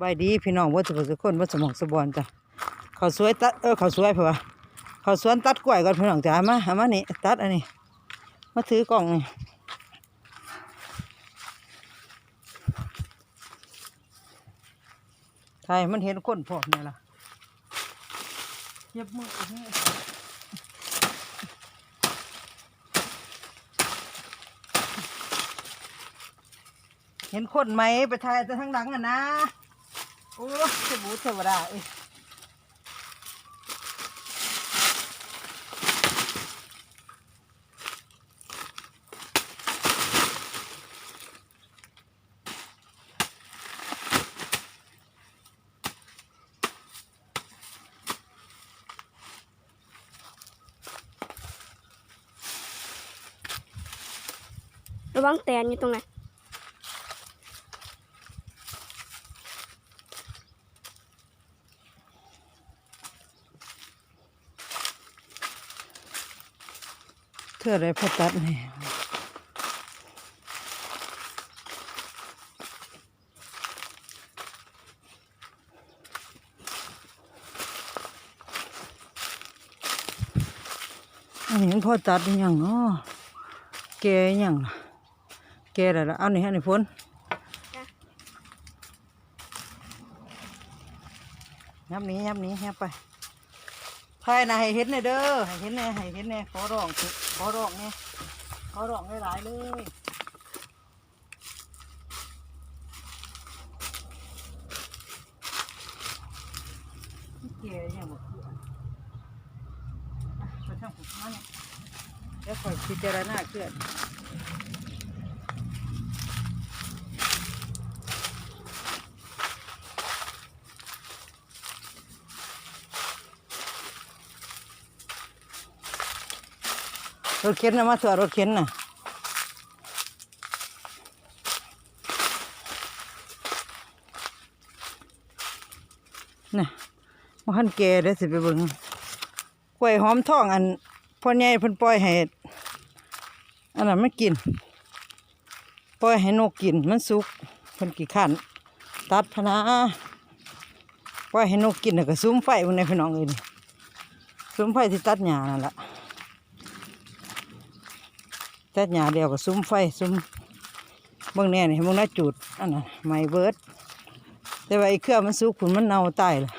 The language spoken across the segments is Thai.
บายดีพี่น้องว่าสุขสุขคนว่าสมองสบอนจ้ะเขาสวยตัดเออเขาสวยเผื่อเขาสวนตัดกล้วยก่อนพี่น้องจ้ะมาเอามานี่ตัดอันนี้มาถือกล่องนี่ใช่มันเห็นคนพร้อมเนี่ยล่ะเย็บมือเห็นคนไหมไปถ่ายแต่ทั้งหลังอะนะ โอ้เทบูเทวดาเอ้ยระวังแตนอยู่ตรงไหน เธออะไรพอตัดนี่อันนี้มันพอตัดอหย่างเนาะแกอหย่างล่ะแกอะไรล่ะเอานี่ให้นี่พ้นยับหนี้ยับหนี้ยับไปใครนะให้เห็นหน่อยเด้อให้เห็นแน่ให้เห็นแน่ขอร้องสิ ขอร้องเนี่ยขอร้องหลายๆเลยเกี่ยยังบอกเกี่ยอะไปทางผมมาเนี่ยแล้วคอยพิจารณาเกิด รถเข็นนะมาสวรถเข็นนะน่ะมาหันแก่เด้สิไปเบิ่งกล้วยหอมทองอันพ่อใหญ่เพิ่นปล่อยให้อันนั้นมันกิน ปล่อยให้นกกินมันสุกเพิ่นกี่ขันตัดพนาปล่อยให้นกกินแล้วก็ซุ้มไฟพวกนี้พี่น้องเอ้ยซุ้มไฟที่ตัดหญ้านั่นแหละ ตัดหญ้าเดียวกับซุ้มไฟซุ้มเบางแน่นี่เบางน่าจุดอันนั้นไม่เบิดแต่ว่าไอ้เครื่องมันสุกผุนมันเน่าตายละ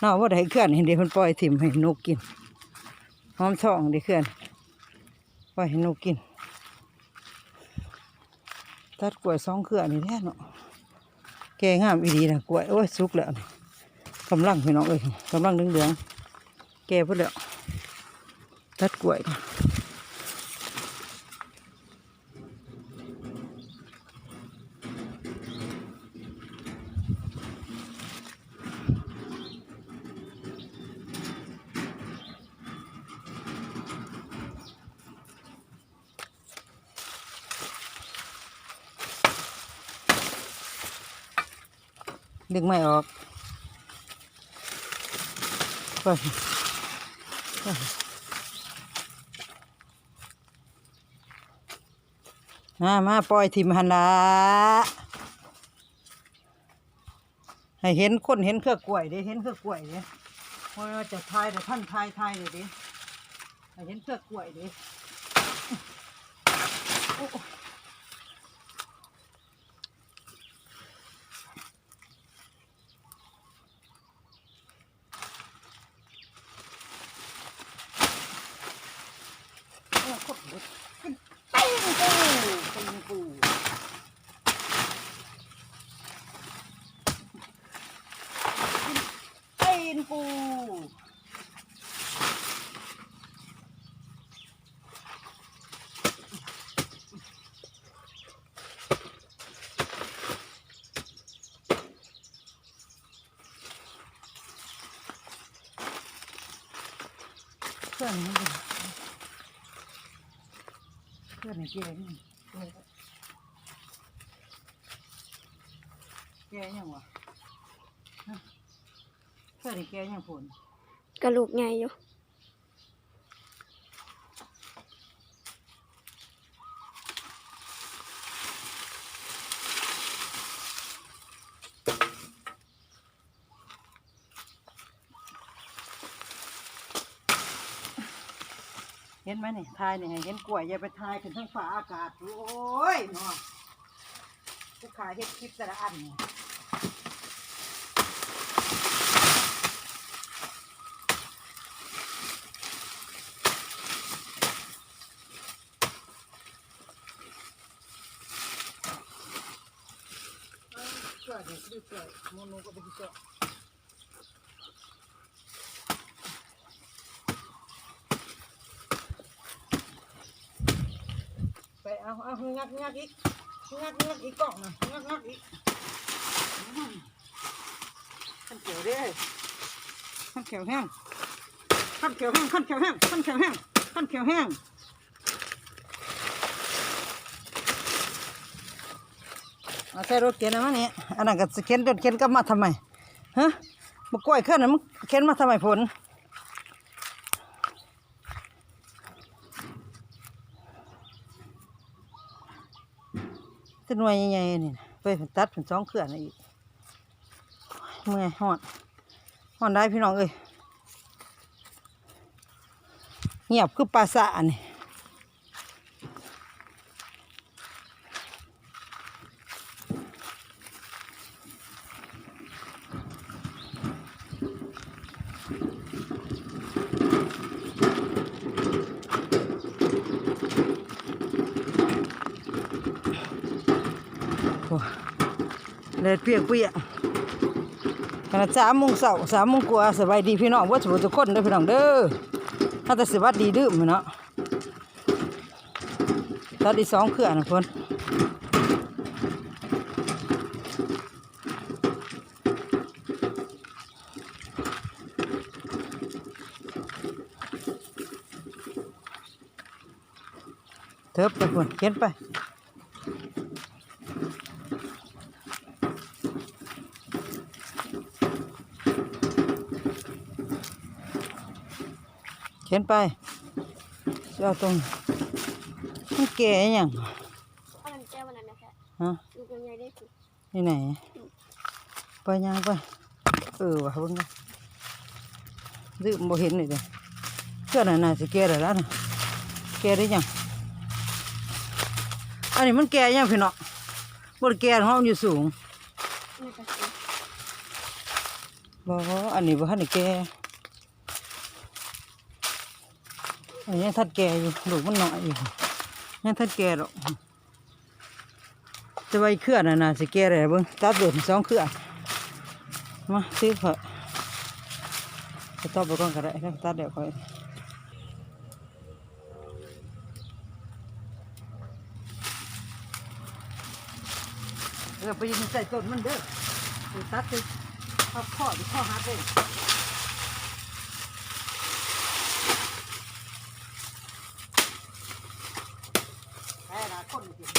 เน่าว่าได้เครื่องเห็นเดี๋ยวมันปล่อยถิ่มให้นกกินหอมทองเดี๋ยวเครื่องปล่อยให้นกกินตัดกล้วยสองเครือนี่แท้เนาะแกงามอีดีนะกล้วยโอ้ยสุกแล้วกำลังพี่น้องเอ้ยกำลังเหลืองๆแกพุ่นแล้วตัดกล้วยก่อน ดึงไม่ออกไปมามาปล่อยทิมหันละให้เห็นคนเห็นเครือกล้วยเด้เห็นเครือกล้วยเด้เพราะว่าจะทายแต่ท่านทายทายเลยเด้ให้เห็นเครือกล้วยเด้โอ้ โอ้โหขึ้นเต้นปูเต้นปูเต้นปู พื่องนี้ดีเพื่อนในเกงแกยังวะเพื่อนในแกยังผลกระลูกใหญ่อยู่ ห็นไหมนี่ทายนี่ให้เห็นกล้วยอย่าไปทายขึ้นทั้งฟ้าอากาศโอ้ยเนาะผู้ขายเฮ็ดคลิปแต่ละอันนี่เกิดเด็กดื้อเกิดมโนก็ไปที่เจาะ ไป เอาเอางักงักอีกงักงักอีกกล่องนะงักงักอีกอืมขั้นเขียวเด้ขั้นเขียวแห้งขั้นเขียวแห้งขั้นเขียวแห้งขั้นเขียวแห้งขั้นเขียวแห้งเอาใส่รถเข็นนะมันนี่อันนั้นก็สิเข็นรถเข็นกลับมาทำไมฮะมากล้วยเคลื่อนนะมันเข็นมาทำไมผล จะหน่วยใหญ่ๆนี่นะไปตัดเป็นสองเขื่อนอีกเมื่อยหอนหอนได้พี่น้องเอ้ยเงียบคือปลาสะนี่ เลดเปียกเปียกขณะสามโมงเสาร์สามโมงกว่าสบายดีพี่น้องว่าสมบูรณ์ทุกคนเด้อพี่น้องเด้อถ้าแต่สวัสดีดื้อมอเนาะตัดอีกสองเครื่องนะเพิ่นเถิบไปเพิ่นเขียนไป ขียนไปจะเอาตรงมันแก่ยังอันนั้นแก้ววันนั้นนะแค่ฮะลูกใหญ่ได้สินี่ไหน ไปยังไป เออว่ะเบิ่งกันดื้อบ่เห็นเลยเด้อเพื่อนน่ะน่าสิแก่แล้วล่ะน่ะแก่ได้ยัง อันนี้มันแก่ยังพี่น้องบ่ได้แก่ห้องอยู่สูงนี่ก็สิบ่อันนี้บ่ทันได้แก่ อันนี้ทัดแก่อยู่ลูกมันหน้อยอยู่ยังทัดแก่หรอกจะไว้เครื่องน่ะนะสิแก่แล้วเบิ่งตัดเบิดสองเครื่องมาซื้อเถอะจะตอบไปก่อนก็ได้แล้วตัดเดี๋ยวค่อยเออไปยืนใส่ต้นมันเด้อตัดไปเอาข้อข้อหักเลย แค่ละคนจริง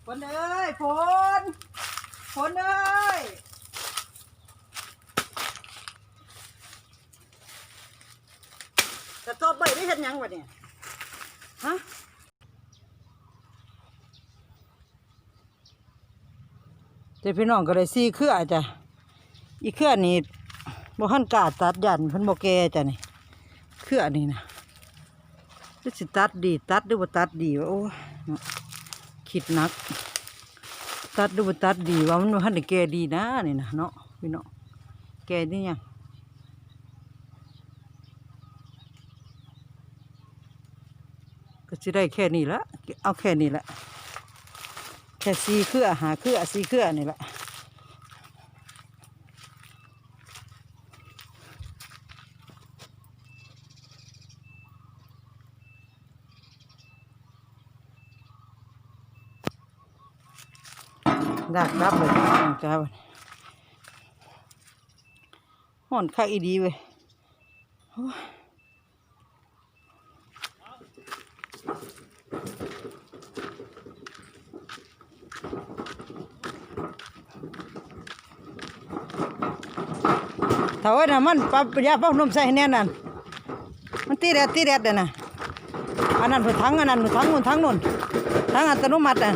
ฝ นเอ้ยฝนฝนเอ้ยจะตอบใบได้เห็นยังวะเนี่ยฮะเจ้พี่น้องก็เลยซี่เครือจ้ะอีเครือนี่บ่หันกล้าตัดยันเพิ่นบ่แก่จ้ะนี่เครือนี่นะหรือสิตัดดีตัดหรือว่าตัดดีวะโอ้ คิดนัก ตัดดูตัดดีว่ามันว่าหันแกดีนะนี่นะเนาะพี่เนาะแกนี่ยังก็จะได้แค่นี้ละเอาแค่นี้ละแค่ซีเครือหาเครือซีเครือนี่แหละ ดักรับเลยจ้าวันห่อนคักอีดีเว้ยถ้าว่าน่ะมันปรับยาปรับนมใส่แน่นั่นมันตีแดดตีแดดเด้อน่ะอันนั้นคือทั้งอันนั้นคือทั้งนู่นทั้งนู่นทั้งอัตโนมัติอะ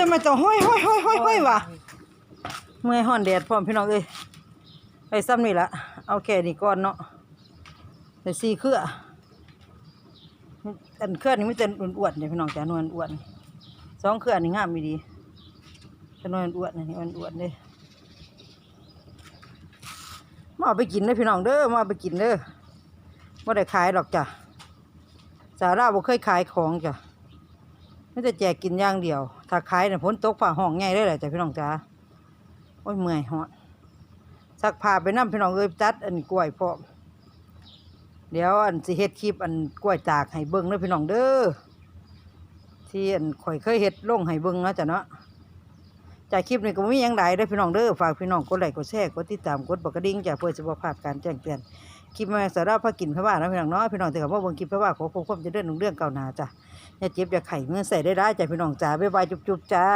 จะมาจะห้อยห้อยห้อยห้อยห้อยวะเมื่อยฮ้อนแดดพร้อมพี่น้องเอ้ยไปซ้ำนี่ละเอาแค่นี้ก่อนเนาะใส่สี่เครืออันเครือนี่ไมันจะอ้วนๆเนี่ยพี่น้องจ้านวลอ้วนสองเครือนี่งามมีดีจะนวลอ้วนนี่อ้วนๆเลยมาเอาไปกินเด้อพี่น้องเด้อมาเอาไปกินเด้อไม่ได้ขายหรอกจ้ะสาราบ่เคยขายของจ้ะไม่จะแจกกินอย่างเดียว ถ้าขายเนี่ยพ้นตกฝ่าห้องใหญ่ได้เลยจ้ะพี่น้องจ้าโอ้ยเมื่อยฮอดสักผ้าไปนั่พี่น้องเอ้ยจัดอันกล้วยพร้อมเดี๋ยวอันสิเฮ็ดคลิปอันกล้วยตากให้เบิ่งเด้อพี่น้องเด้อที่อันข่อยเคยเฮ็ดลงให้เบิ่งเนาะจ้ะเนาะจากคลิปนี้ก็มียังใดเด้อพี่น้องเด้อฝากพี่น้องกดไลค์กดแชร์กดติดตามกดบักกระดิ่งจ้ะเพื่อจะบ่พลาดการแจ้งเตือนคลิปม่สาระพากินพระว่านนะพี่น้องเนาะพี่น้องแต่ก็บ่เบิ่งคลิปพระว่านขอความเจริญรุ่งเรื่องเก้าหนาจ้ะ อย่าเจ็บอย่าไข่เมื่อใส่ได้ได้ใจพี่น้องจ้าบ๊ายบายจุ๊บๆจ้า